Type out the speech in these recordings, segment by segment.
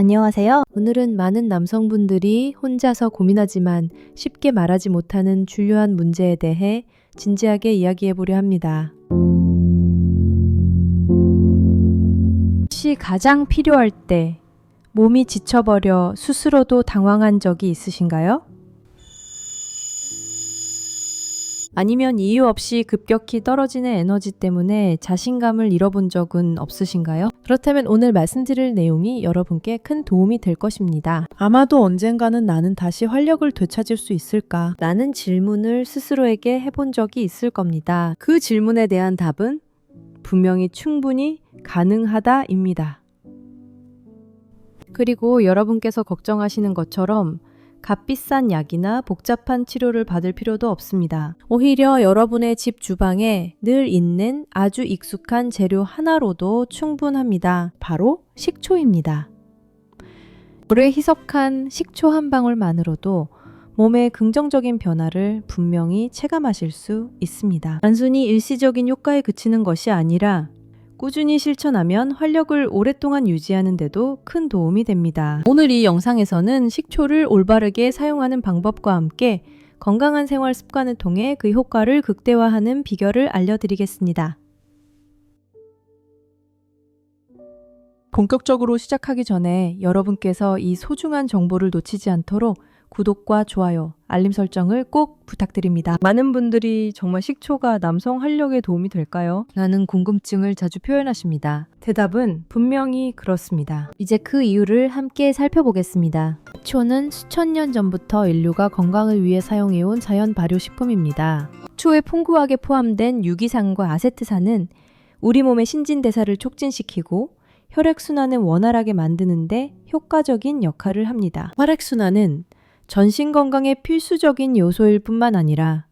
안녕하세요. 오늘은 많은 남성분들이 혼자서 고민하지만 쉽게 말하지 못하는 중요한 문제에 대해 진지하게 이야기해 보려 합니다. 혹시 가장 필요할 때 몸이 지쳐버려 스스로도 당황한 적이 있으신가요? 아니면 이유 없이 급격히 떨어지는 에너지 때문에 자신감을 잃어본 적은 없으신가요? 그렇다면 오늘 말씀드릴 내용이 여러분께 큰 도움이 될 것입니다. 아마도 언젠가는 나는 다시 활력을 되찾을 수 있을까? 라는 질문을 스스로에게 해본 적이 있을 겁니다. 그 질문에 대한 답은 분명히 충분히 가능하다입니다. 그리고 여러분께서 걱정하시는 것처럼 값비싼 약이나 복잡한 치료를 받을 필요도 없습니다. 오히려 여러분의 집 주방에 늘 있는 아주 익숙한 재료 하나로도 충분합니다. 바로 식초입니다. 물에 희석한 식초 한 방울만으로도 몸의 긍정적인 변화를 분명히 체감하실 수 있습니다. 단순히 일시적인 효과에 그치는 것이 아니라 꾸준히 실천하면 활력을 오랫동안 유지하는 데도 큰 도움이 됩니다. 오늘 이 영상에서는 식초를 올바르게 사용하는 방법과 함께 건강한 생활 습관을 통해 그 효과를 극대화하는 비결을 알려드리겠습니다. 본격적으로 시작하기 전에 여러분께서 이 소중한 정보를 놓치지 않도록 구독과 좋아요, 알림 설정을 꼭 부탁드립니다. 많은 분들이 정말 식초가 남성 활력에 도움이 될까요? 라는 궁금증을 자주 표현하십니다. 대답은 분명히 그렇습니다. 이제 그 이유를 함께 살펴보겠습니다. 식초는 수천 년 전부터 인류가 건강을 위해 사용해온 자연 발효식품입니다. 식초에 풍부하게 포함된 유기산과 아세트산은 우리 몸의 신진대사를 촉진시키고 혈액순환을 원활하게 만드는데 효과적인 역할을 합니다. 혈액순환은 전신 건강의 필수적인 요소일 뿐만 아니라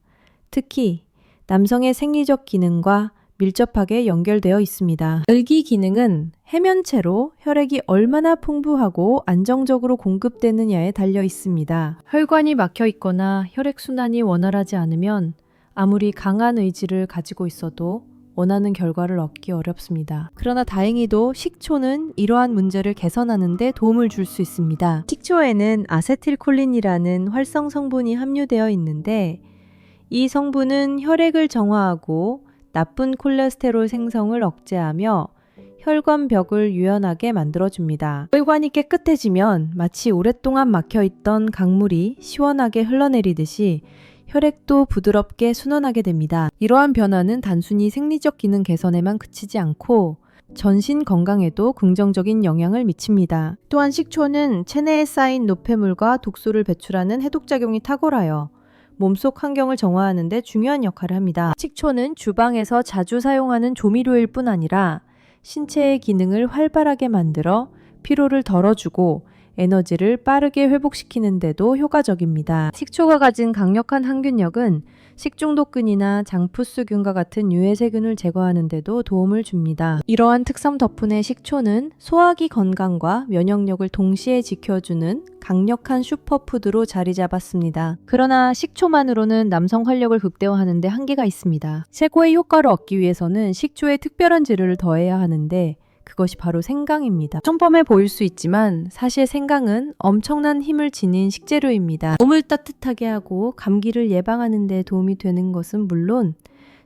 특히 남성의 생리적 기능과 밀접하게 연결되어 있습니다. 열기 기능은 해면체로 혈액이 얼마나 풍부하고 안정적으로 공급되느냐에 달려 있습니다. 혈관이 막혀 있거나 혈액순환이 원활하지 않으면 아무리 강한 의지를 가지고 있어도 원하는 결과를 얻기 어렵습니다. 그러나 다행히도 식초는 이러한 문제를 개선하는 데 도움을 줄 수 있습니다. 식초에는 아세틸콜린이라는 활성 성분이 함유되어 있는데 이 성분은 혈액을 정화하고 나쁜 콜레스테롤 생성을 억제하며 혈관 벽을 유연하게 만들어줍니다. 혈관이 깨끗해지면 마치 오랫동안 막혀있던 강물이 시원하게 흘러내리듯이 혈액도 부드럽게 순환하게 됩니다. 이러한 변화는 단순히 생리적 기능 개선에만 그치지 않고 전신 건강에도 긍정적인 영향을 미칩니다. 또한 식초는 체내에 쌓인 노폐물과 독소를 배출하는 해독작용이 탁월하여 몸속 환경을 정화하는 데 중요한 역할을 합니다. 식초는 주방에서 자주 사용하는 조미료일 뿐 아니라 신체의 기능을 활발하게 만들어 피로를 덜어주고 에너지를 빠르게 회복시키는데도 효과적입니다. 식초가 가진 강력한 항균력은 식중독균이나 장푸스균과 같은 유해 세균을 제거하는 데도 도움을 줍니다. 이러한 특성 덕분에 식초는 소화기 건강과 면역력을 동시에 지켜주는 강력한 슈퍼푸드로 자리 잡았습니다. 그러나 식초만으로는 남성 활력을 극대화하는 데 한계가 있습니다. 최고의 효과를 얻기 위해서는 식초에 특별한 재료를 더해야 하는데 그것이 바로 생강입니다. 평범해 보일 수 있지만 사실 생강은 엄청난 힘을 지닌 식재료입니다. 몸을 따뜻하게 하고 감기를 예방하는 데 도움이 되는 것은 물론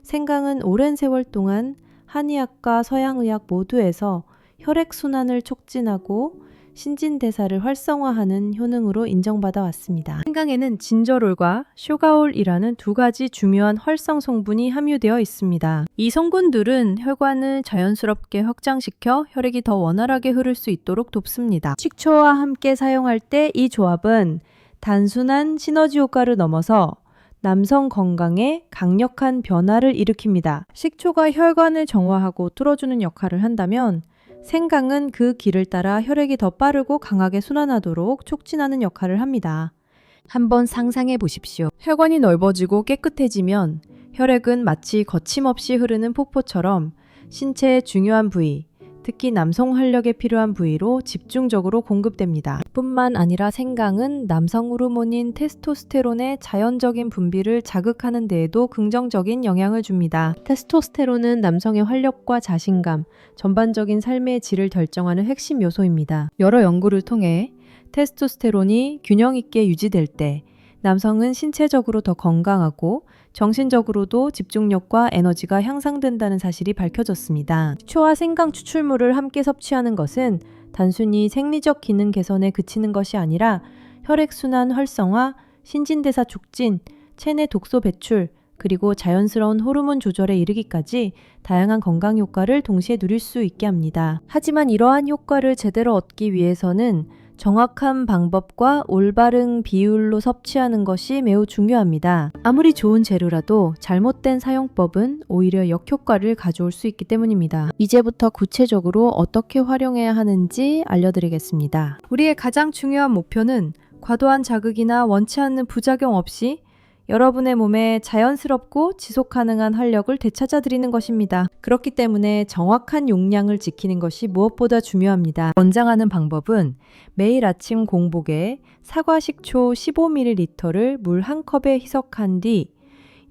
생강은 오랜 세월 동안 한의학과 서양의학 모두에서 혈액순환을 촉진하고 신진대사를 활성화하는 효능으로 인정받아 왔습니다. 생강에는 진저롤과 쇼가올이라는 두 가지 중요한 활성 성분이 함유되어 있습니다. 이 성분들은 혈관을 자연스럽게 확장시켜 혈액이 더 원활하게 흐를 수 있도록 돕습니다. 식초와 함께 사용할 때 이 조합은 단순한 시너지 효과를 넘어서 남성 건강에 강력한 변화를 일으킵니다. 식초가 혈관을 정화하고 뚫어주는 역할을 한다면 생강은 그 길을 따라 혈액이 더 빠르고 강하게 순환하도록 촉진하는 역할을 합니다. 한번 상상해 보십시오. 혈관이 넓어지고 깨끗해지면 혈액은 마치 거침없이 흐르는 폭포처럼 신체의 중요한 부위, 특히 남성 활력에 필요한 부위로 집중적으로 공급됩니다. 뿐만 아니라 생강은 남성 호르몬인 테스토스테론의 자연적인 분비를 자극하는 데에도 긍정적인 영향을 줍니다. 테스토스테론은 남성의 활력과 자신감, 전반적인 삶의 질을 결정하는 핵심 요소입니다. 여러 연구를 통해 테스토스테론이 균형 있게 유지될 때 남성은 신체적으로 더 건강하고 정신적으로도 집중력과 에너지가 향상된다는 사실이 밝혀졌습니다. 초와 생강 추출물을 함께 섭취하는 것은 단순히 생리적 기능 개선에 그치는 것이 아니라 혈액순환 활성화, 신진대사 촉진, 체내 독소 배출, 그리고 자연스러운 호르몬 조절에 이르기까지 다양한 건강 효과를 동시에 누릴 수 있게 합니다. 하지만 이러한 효과를 제대로 얻기 위해서는 정확한 방법과 올바른 비율로 섭취하는 것이 매우 중요합니다. 아무리 좋은 재료라도 잘못된 사용법은 오히려 역효과를 가져올 수 있기 때문입니다. 이제부터 구체적으로 어떻게 활용해야 하는지 알려드리겠습니다. 우리의 가장 중요한 목표는 과도한 자극이나 원치 않는 부작용 없이 여러분의 몸에 자연스럽고 지속 가능한 활력을 되찾아 드리는 것입니다. 그렇기 때문에 정확한 용량을 지키는 것이 무엇보다 중요합니다. 권장하는 방법은 매일 아침 공복에 사과 식초 15ml를 물 한 컵에 희석한 뒤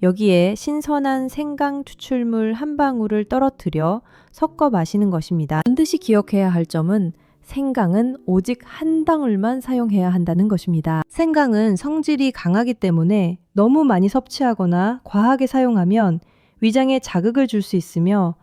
여기에 신선한 생강 추출물 한 방울을 떨어뜨려 섞어 마시는 것입니다. 반드시 기억해야 할 점은 생강은 오직 한 방울만 사용해야 한다는 것입니다. 생강은 성질이 강하기 때문에 너무 많이 섭취하거나 과하게 사용하면 위장에 자극을 줄 수 있으며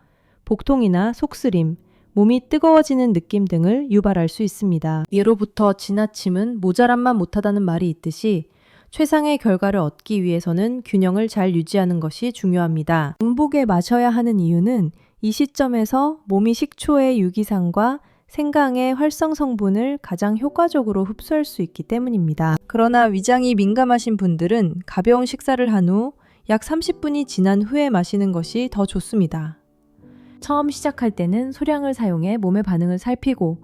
복통이나 속쓰림, 몸이 뜨거워지는 느낌 등을 유발할 수 있습니다. 예로부터 지나침은 모자란만 못하다는 말이 있듯이 최상의 결과를 얻기 위해서는 균형을 잘 유지하는 것이 중요합니다. 공복에 마셔야 하는 이유는 이 시점에서 몸이 식초의 유기산과 생강의 활성 성분을 가장 효과적으로 흡수할 수 있기 때문입니다. 그러나 위장이 민감하신 분들은 가벼운 식사를 한 후 약 30분이 지난 후에 마시는 것이 더 좋습니다. 처음 시작할 때는 소량을 사용해 몸의 반응을 살피고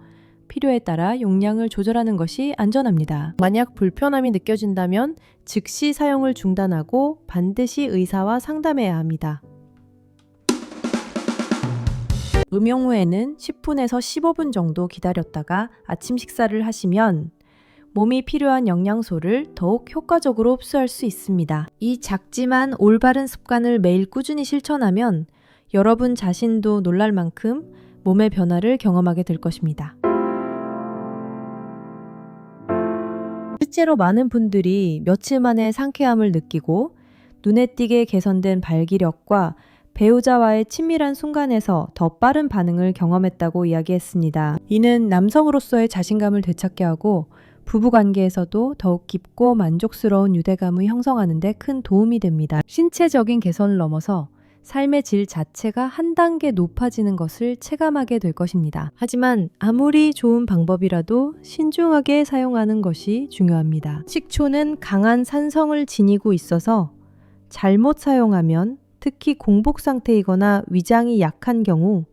필요에 따라 용량을 조절하는 것이 안전합니다. 만약 불편함이 느껴진다면 즉시 사용을 중단하고 반드시 의사와 상담해야 합니다. 음용 후에는 10분에서 15분 정도 기다렸다가 아침 식사를 하시면 몸이 필요한 영양소를 더욱 효과적으로 흡수할 수 있습니다. 이 작지만 올바른 습관을 매일 꾸준히 실천하면 여러분 자신도 놀랄 만큼 몸의 변화를 경험하게 될 것입니다. 실제로 많은 분들이 며칠 만에 상쾌함을 느끼고 눈에 띄게 개선된 발기력과 배우자와의 친밀한 순간에서 더 빠른 반응을 경험했다고 이야기했습니다. 이는 남성으로서의 자신감을 되찾게 하고 부부 관계에서도 더욱 깊고 만족스러운 유대감을 형성하는 데 큰 도움이 됩니다. 신체적인 개선을 넘어서 삶의 질 자체가 한 단계 높아지는 것을 체감하게 될 것입니다. 하지만 아무리 좋은 방법이라도 신중하게 사용하는 것이 중요합니다. 식초는 강한 산성을 지니고 있어서 잘못 사용하면 특히 공복 상태이거나 위장이 약한 경우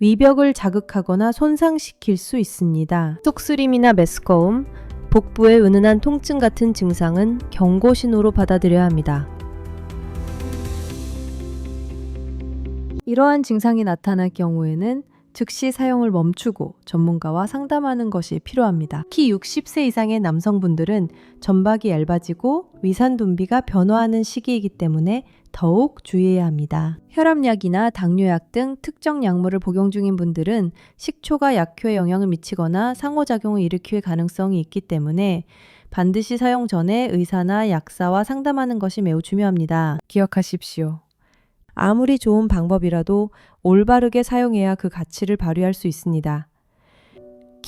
위벽을 자극하거나 손상시킬 수 있습니다. 속쓰림이나 메스꺼움, 복부의 은은한 통증 같은 증상은 경고 신호로 받아들여야 합니다. 이러한 증상이 나타날 경우에는 즉시 사용을 멈추고 전문가와 상담하는 것이 필요합니다. 특히 60세 이상의 남성분들은 점박이 얇아지고 위산 분비가 변화하는 시기이기 때문에 더욱 주의해야 합니다. 혈압약이나 당뇨약 등 특정 약물을 복용 중인 분들은 식초가 약효에 영향을 미치거나 상호작용을 일으킬 가능성이 있기 때문에 반드시 사용 전에 의사나 약사와 상담하는 것이 매우 중요합니다. 기억하십시오. 아무리 좋은 방법이라도 올바르게 사용해야 그 가치를 발휘할 수 있습니다.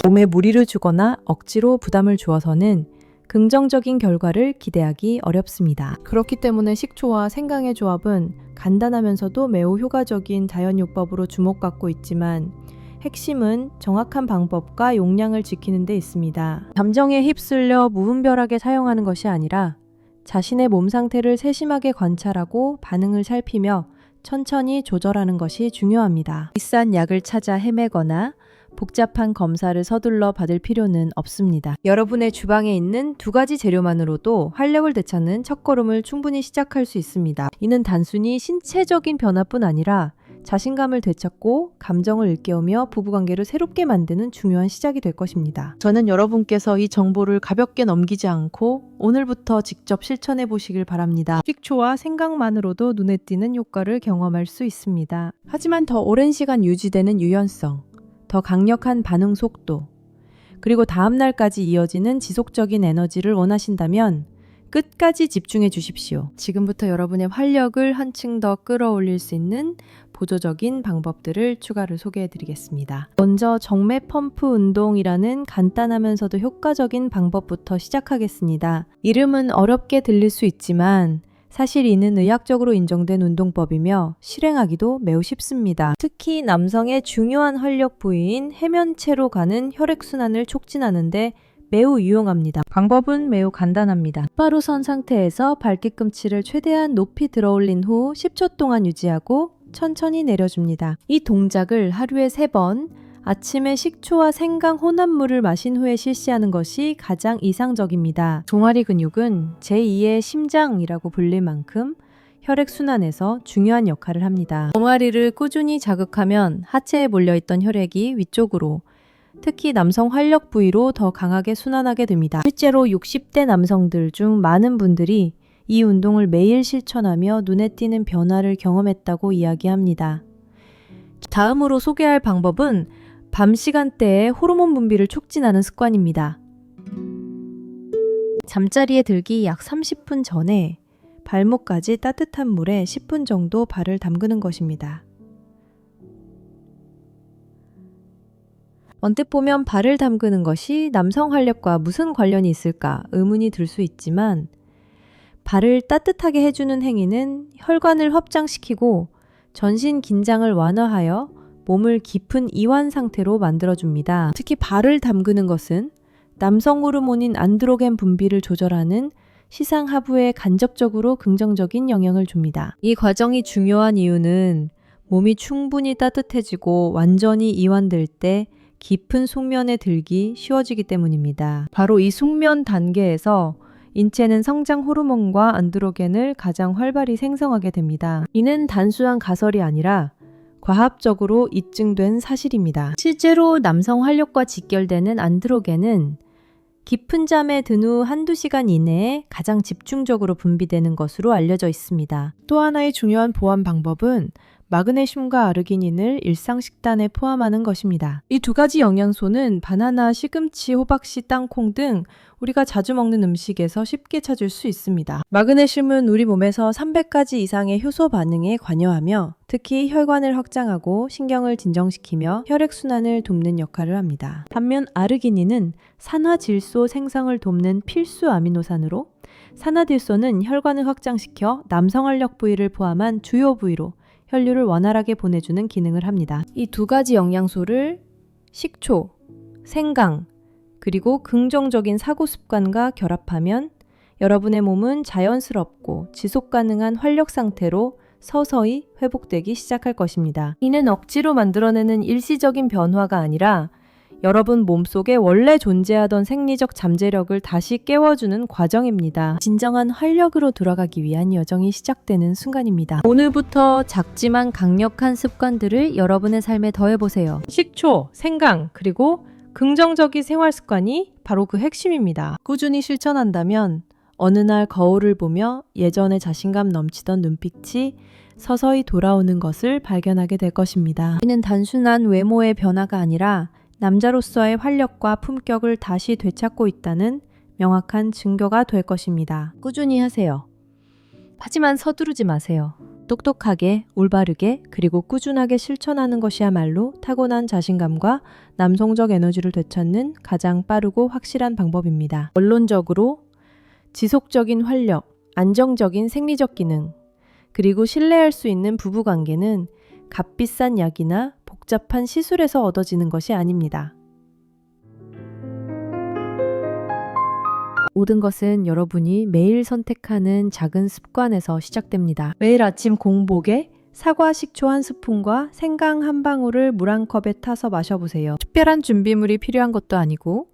몸에 무리를 주거나 억지로 부담을 주어서는 긍정적인 결과를 기대하기 어렵습니다. 그렇기 때문에 식초와 생강의 조합은 간단하면서도 매우 효과적인 자연요법으로 주목받고 있지만 핵심은 정확한 방법과 용량을 지키는 데 있습니다. 감정에 휩쓸려 무분별하게 사용하는 것이 아니라 자신의 몸 상태를 세심하게 관찰하고 반응을 살피며 천천히 조절하는 것이 중요합니다. 비싼 약을 찾아 헤매거나 복잡한 검사를 서둘러 받을 필요는 없습니다. 여러분의 주방에 있는 두 가지 재료만으로도 활력을 되찾는 첫걸음을 충분히 시작할 수 있습니다. 이는 단순히 신체적인 변화뿐 아니라 자신감을 되찾고 감정을 일깨우며 부부관계를 새롭게 만드는 중요한 시작이 될 것입니다. 저는 여러분께서 이 정보를 가볍게 넘기지 않고 오늘부터 직접 실천해 보시길 바랍니다. 식초와 생각만으로도 눈에 띄는 효과를 경험할 수 있습니다. 하지만 더 오랜 시간 유지되는 유연성, 더 강력한 반응 속도, 그리고 다음 날까지 이어지는 지속적인 에너지를 원하신다면 끝까지 집중해 주십시오. 지금부터 여러분의 활력을 한층 더 끌어올릴 수 있는 보조적인 방법들을 추가로 소개해 드리겠습니다. 먼저 정맥 펌프 운동이라는 간단하면서도 효과적인 방법부터 시작하겠습니다. 이름은 어렵게 들릴 수 있지만 사실 이는 의학적으로 인정된 운동법이며 실행하기도 매우 쉽습니다. 특히 남성의 중요한 활력 부위인 해면체로 가는 혈액순환을 촉진하는데 매우 유용합니다. 방법은 매우 간단합니다. 바로 선 상태에서 발뒤꿈치를 최대한 높이 들어 올린 후 10초 동안 유지하고 천천히 내려줍니다. 이 동작을 하루에 3번, 아침에 식초와 생강 혼합물을 마신 후에 실시하는 것이 가장 이상적입니다. 종아리 근육은 제2의 심장이라고 불릴 만큼 혈액순환에서 중요한 역할을 합니다. 종아리를 꾸준히 자극하면 하체에 몰려있던 혈액이 위쪽으로 특히 남성 활력 부위로 더 강하게 순환하게 됩니다. 실제로 60대 남성들 중 많은 분들이 이 운동을 매일 실천하며 눈에 띄는 변화를 경험했다고 이야기합니다. 다음으로 소개할 방법은 밤 시간대에 호르몬 분비를 촉진하는 습관입니다. 잠자리에 들기 약 30분 전에 발목까지 따뜻한 물에 10분 정도 발을 담그는 것입니다. 언뜻 보면 발을 담그는 것이 남성 활력과 무슨 관련이 있을까 의문이 들 수 있지만 발을 따뜻하게 해주는 행위는 혈관을 확장시키고 전신 긴장을 완화하여 몸을 깊은 이완 상태로 만들어줍니다. 특히 발을 담그는 것은 남성 호르몬인 안드로겐 분비를 조절하는 시상 하부에 간접적으로 긍정적인 영향을 줍니다. 이 과정이 중요한 이유는 몸이 충분히 따뜻해지고 완전히 이완될 때 깊은 숙면에 들기 쉬워지기 때문입니다. 바로 이 숙면 단계에서 인체는 성장 호르몬과 안드로겐을 가장 활발히 생성하게 됩니다. 이는 단순한 가설이 아니라 과학적으로 입증된 사실입니다. 실제로 남성 활력과 직결되는 안드로겐은 깊은 잠에 든 후 한두 시간 이내에 가장 집중적으로 분비되는 것으로 알려져 있습니다. 또 하나의 중요한 보완 방법은 마그네슘과 아르기닌을 일상 식단에 포함하는 것입니다. 이 두 가지 영양소는 바나나, 시금치, 호박씨, 땅콩 등 우리가 자주 먹는 음식에서 쉽게 찾을 수 있습니다. 마그네슘은 우리 몸에서 300가지 이상의 효소 반응에 관여하며 특히 혈관을 확장하고 신경을 진정시키며 혈액순환을 돕는 역할을 합니다. 반면 아르기닌은 산화질소 생성을 돕는 필수 아미노산으로 산화질소는 혈관을 확장시켜 남성 활력 부위를 포함한 주요 부위로 혈류를 원활하게 보내주는 기능을 합니다. 이 두 가지 영양소를 식초, 생강, 그리고 긍정적인 사고 습관과 결합하면 여러분의 몸은 자연스럽고 지속 가능한 활력 상태로 서서히 회복되기 시작할 것입니다. 이는 억지로 만들어내는 일시적인 변화가 아니라 여러분 몸속에 원래 존재하던 생리적 잠재력을 다시 깨워주는 과정입니다. 진정한 활력으로 돌아가기 위한 여정이 시작되는 순간입니다. 오늘부터 작지만 강력한 습관들을 여러분의 삶에 더해보세요. 식초, 생강, 그리고 긍정적인 생활 습관이 바로 그 핵심입니다. 꾸준히 실천한다면 어느 날 거울을 보며 예전에 자신감 넘치던 눈빛이 서서히 돌아오는 것을 발견하게 될 것입니다. 이는 단순한 외모의 변화가 아니라 남자로서의 활력과 품격을 다시 되찾고 있다는 명확한 증거가 될 것입니다. 꾸준히 하세요. 하지만 서두르지 마세요. 똑똑하게, 올바르게, 그리고 꾸준하게 실천하는 것이야말로 타고난 자신감과 남성적 에너지를 되찾는 가장 빠르고 확실한 방법입니다. 원론적으로 지속적인 활력, 안정적인 생리적 기능, 그리고 신뢰할 수 있는 부부 관계는 값비싼 약이나 복잡한 시술에서 얻어지는 것이 아닙니다. 모든 것은 여러분이 매일 선택하는 작은 습관에서 시작됩니다. 매일 아침 공복에 사과 식초 한 스푼과 생강 한 방울을 물 한 컵에 타서 마셔보세요. 특별한 준비물이 필요한 것도 아니고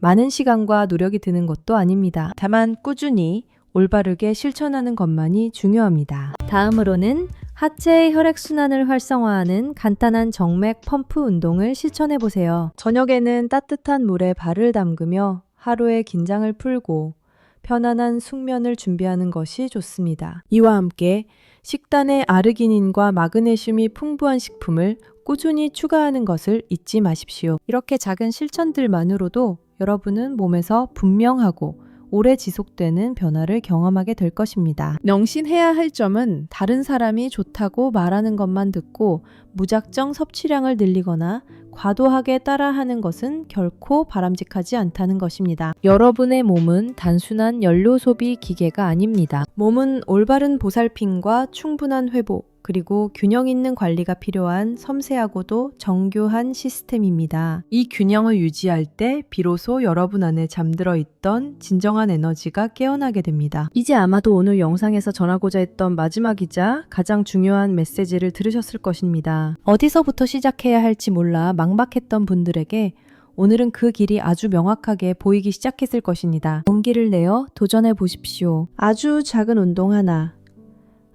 많은 시간과 노력이 드는 것도 아닙니다. 다만 꾸준히 올바르게 실천하는 것만이 중요합니다. 다음으로는 하체의 혈액순환을 활성화하는 간단한 정맥 펌프 운동을 실천해 보세요. 저녁에는 따뜻한 물에 발을 담그며 하루의 긴장을 풀고 편안한 숙면을 준비하는 것이 좋습니다. 이와 함께 식단에 아르기닌과 마그네슘이 풍부한 식품을 꾸준히 추가하는 것을 잊지 마십시오. 이렇게 작은 실천들만으로도 여러분은 몸에서 분명하고 오래 지속되는 변화를 경험하게 될 것입니다. 명심해야 할 점은 다른 사람이 좋다고 말하는 것만 듣고 무작정 섭취량을 늘리거나 과도하게 따라하는 것은 결코 바람직하지 않다는 것입니다. 여러분의 몸은 단순한 연료 소비 기계가 아닙니다. 몸은 올바른 보살핌과 충분한 회복, 그리고 균형 있는 관리가 필요한 섬세하고도 정교한 시스템입니다. 이 균형을 유지할 때 비로소 여러분 안에 잠들어 있던 진정한 에너지가 깨어나게 됩니다. 이제 아마도 오늘 영상에서 전하고자 했던 마지막이자 가장 중요한 메시지를 들으셨을 것입니다. 어디서부터 시작해야 할지 몰라 막막했던 분들에게 오늘은 그 길이 아주 명확하게 보이기 시작했을 것입니다. 용기를 내어 도전해 보십시오. 아주 작은 운동 하나,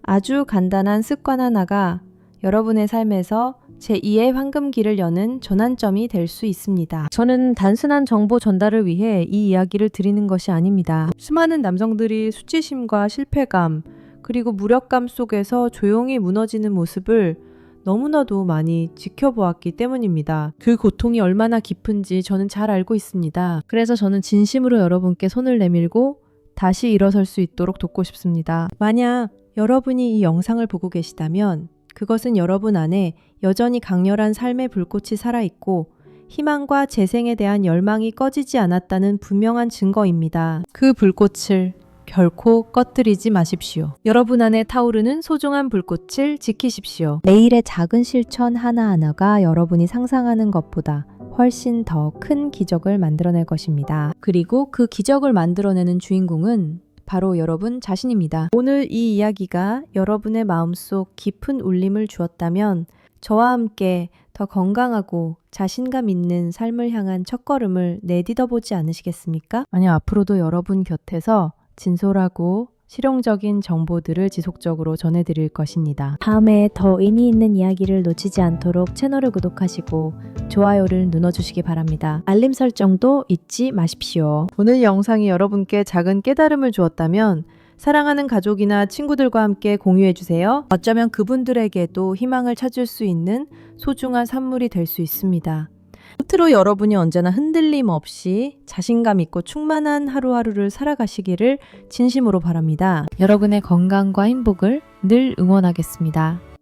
아주 간단한 습관 하나가 여러분의 삶에서 제2의 황금기를 여는 전환점이 될 수 있습니다. 저는 단순한 정보 전달을 위해 이 이야기를 드리는 것이 아닙니다. 수많은 남성들이 수치심과 실패감, 그리고 무력감 속에서 조용히 무너지는 모습을 너무나도 많이 지켜보았기 때문입니다. 그 고통이 얼마나 깊은지 저는 잘 알고 있습니다. 그래서 저는 진심으로 여러분께 손을 내밀고 다시 일어설 수 있도록 돕고 싶습니다. 만약 여러분이 이 영상을 보고 계시다면 그것은 여러분 안에 여전히 강렬한 삶의 불꽃이 살아있고 희망과 재생에 대한 열망이 꺼지지 않았다는 분명한 증거입니다. 그 불꽃을 결코 꺼뜨리지 마십시오. 여러분 안에 타오르는 소중한 불꽃을 지키십시오. 매일의 작은 실천 하나하나가 여러분이 상상하는 것보다 훨씬 더 큰 기적을 만들어낼 것입니다. 그리고 그 기적을 만들어내는 주인공은 바로 여러분 자신입니다. 오늘 이 이야기가 여러분의 마음속 깊은 울림을 주었다면 저와 함께 더 건강하고 자신감 있는 삶을 향한 첫걸음을 내딛어 보지 않으시겠습니까? 만약 앞으로도 여러분 곁에서 진솔하고 실용적인 정보들을 지속적으로 전해드릴 것입니다. 다음에 더 의미 있는 이야기를 놓치지 않도록 채널을 구독하시고 좋아요를 눌러주시기 바랍니다. 알림 설정도 잊지 마십시오. 오늘 영상이 여러분께 작은 깨달음을 주었다면 사랑하는 가족이나 친구들과 함께 공유해 주세요. 어쩌면 그분들에게도 희망을 찾을 수 있는 소중한 선물이 될 수 있습니다. 끝으로 여러분이 언제나 흔들림 없이 자신감 있고 충만한 하루하루를 살아가시기를 진심으로 바랍니다. 여러분의 건강과 행복을 늘 응원하겠습니다.